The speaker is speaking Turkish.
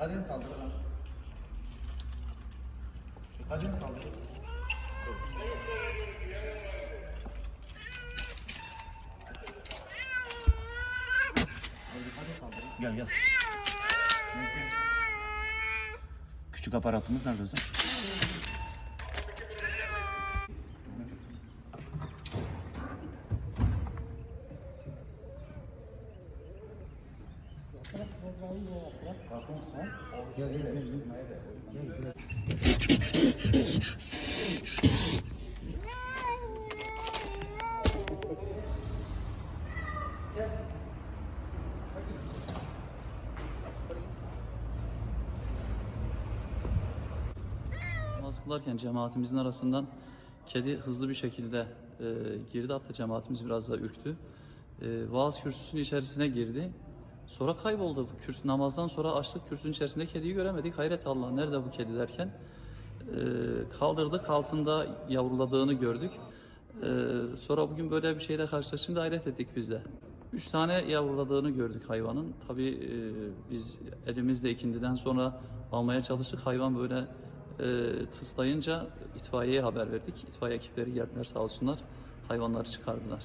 Hadi saldır. Hadi saldır. Hadi saldır. Gel gel. Küçük aparatımız nerede Özlem? Namaz kılarken cemaatimizin arasından kedi hızlı bir şekilde e, girdi. Hatta cemaatimiz biraz da ürktü. E, vaaz kürsüsünün içerisine girdi. Sonra kayboldu. Kürsü, namazdan sonra açtık kürsünün içerisinde kediyi göremedik. Hayret Allah nerede bu kedi derken e, kaldırdık altında yavruladığını gördük. E, sonra bugün böyle bir şeyle karşılaşınca hayret ettik biz de. Üç tane yavruladığını gördük hayvanın. Tabii e, biz elimizle ikindiden sonra almaya çalıştık. Hayvan böyle e, tıslayınca itfaiyeye haber verdik. İtfaiye ekipleri geldiler sağ olsunlar. Hayvanları çıkardılar.